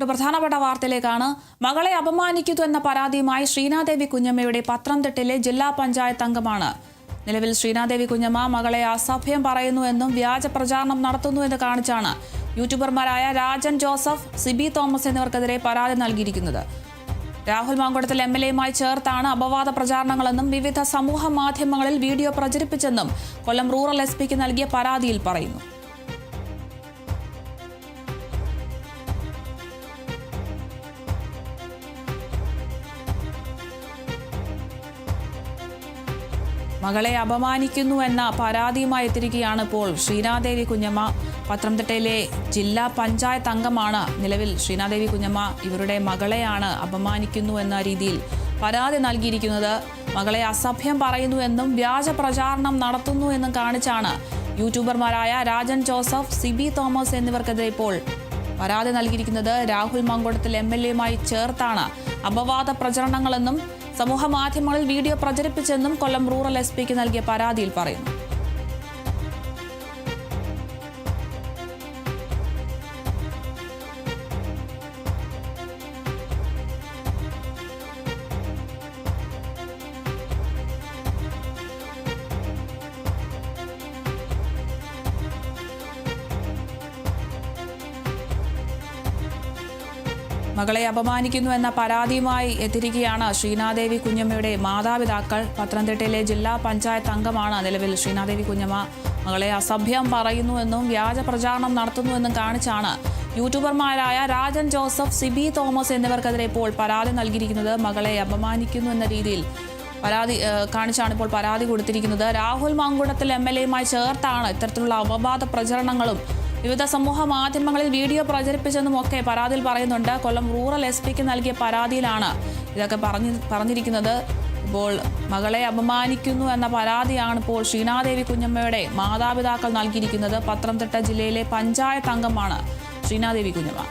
ഒരു പ്രധാനപ്പെട്ട വാർത്തയിലേക്കാണ്. മകളെ അപമാനിക്കുന്നു എന്ന പരാതിയുമായി ശ്രീനാദേവി കുഞ്ഞമ്മയുടെ പത്തനംതിട്ടയിലെ ജില്ലാ പഞ്ചായത്ത് അംഗമാണ്. നിലവിൽ ശ്രീനാദേവി കുഞ്ഞമ്മ മകളെ അസഭ്യം പറയുന്നു എന്നും വ്യാജ പ്രചാരണം നടത്തുന്നു എന്ന് കാണിച്ചാണ് യൂട്യൂബർമാരായ രാജൻ ജോസഫ് സിബി തോമസ് എന്നിവർക്കെതിരെ പരാതി നൽകിയിരിക്കുന്നത്. രാഹുൽ മാങ്കുടത്തിൽ എം എൽ എയുമായി ചേർത്താണ് അപവാദ പ്രചാരണങ്ങളെന്നും വിവിധ സമൂഹ മാധ്യമങ്ങളിൽ വീഡിയോ പ്രചരിപ്പിച്ചെന്നും കൊല്ലം റൂറൽ എസ് പിക്ക് നൽകിയ പരാതിയിൽ പറയുന്നു. മകളെ അപമാനിക്കുന്നു എന്ന പരാതിയുമായി എത്തിരിക്കുകയാണ് ഇപ്പോൾ ശ്രീനാദേവി കുഞ്ഞമ്മ. പത്തനംതിട്ടയിലെ ജില്ലാ പഞ്ചായത്ത് അംഗമാണ് നിലവിൽ ശ്രീനാദേവി കുഞ്ഞമ്മ. ഇവരുടെ മകളെയാണ് അപമാനിക്കുന്നു എന്ന രീതിയിൽ പരാതി നൽകിയിരിക്കുന്നത്. മകളെ അസഭ്യം പറയുന്നു എന്നും വ്യാജ പ്രചാരണം നടത്തുന്നു എന്നും കാണിച്ചാണ് യൂട്യൂബർമാരായ രാജൻ ജോസഫ് സിബി തോമസ് എന്നിവർക്കെതിരെ ഇപ്പോൾ പരാതി നൽകിയിരിക്കുന്നത്. രാഹുൽ മങ്കോടത്തിൽ എം എൽ എയുമായി ചേർത്താണ് അപവാദ പ്രചരണങ്ങളെന്നും സമൂഹ മാധ്യമങ്ങളിൽ വീഡിയോ പ്രചരിപ്പിച്ചെന്നും കൊല്ലം റൂറൽ എസ് പിക്ക് നൽകിയ പരാതിയിൽ പറയുന്നു. മകളെ അപമാനിക്കുന്നു എന്ന പരാതിയുമായി എത്തിരിക്കുകയാണ് ശ്രീനാദേവി കുഞ്ഞമ്മയുടെ മാതാപിതാക്കൾ. പത്തനംതിട്ടയിലെ ജില്ലാ പഞ്ചായത്ത് അംഗമാണ് നിലവിൽ ശ്രീനാദേവി കുഞ്ഞമ്മ. മകളെ അസഭ്യം പറയുന്നുവെന്നും വ്യാജ പ്രചാരണം നടത്തുന്നുവെന്നും കാണിച്ചാണ് യൂട്യൂബർമാരായ രാജൻ ജോസഫ് സിബി തോമസ് എന്നിവർക്കെതിരെ ഇപ്പോൾ പരാതി നൽകിയിരിക്കുന്നത് മകളെ അപമാനിക്കുന്നു എന്ന രീതിയിൽ. പരാതി കാണിച്ചാണ് ഇപ്പോൾ പരാതി കൊടുത്തിരിക്കുന്നത്. രാഹുൽ മാങ്കുടത്തിൽ എം എൽ എയുമായി ചേർത്താണ് ഇത്തരത്തിലുള്ള അപവാദ പ്രചരണങ്ങളും വിവിധ സമൂഹ മാധ്യമങ്ങളിൽ വീഡിയോ പ്രചരിപ്പിച്ചെന്നും ഒക്കെ പരാതിയിൽ പറയുന്നുണ്ട്. കൊല്ലം റൂറൽ എസ് പിക്ക് നൽകിയ പരാതിയിലാണ് ഇതൊക്കെ പറഞ്ഞു പറഞ്ഞിരിക്കുന്നത്. ഇപ്പോൾ മകളെ അപമാനിക്കുന്നു എന്ന പരാതിയാണ് ഇപ്പോൾ ശ്രീനാദേവി കുഞ്ഞമ്മയുടെ മാതാപിതാക്കൾ നൽകിയിരിക്കുന്നത്. പത്തനംതിട്ട ജില്ലയിലെ പഞ്ചായത്ത് അംഗമാണ് ശ്രീനാദേവി കുഞ്ഞമ്മ.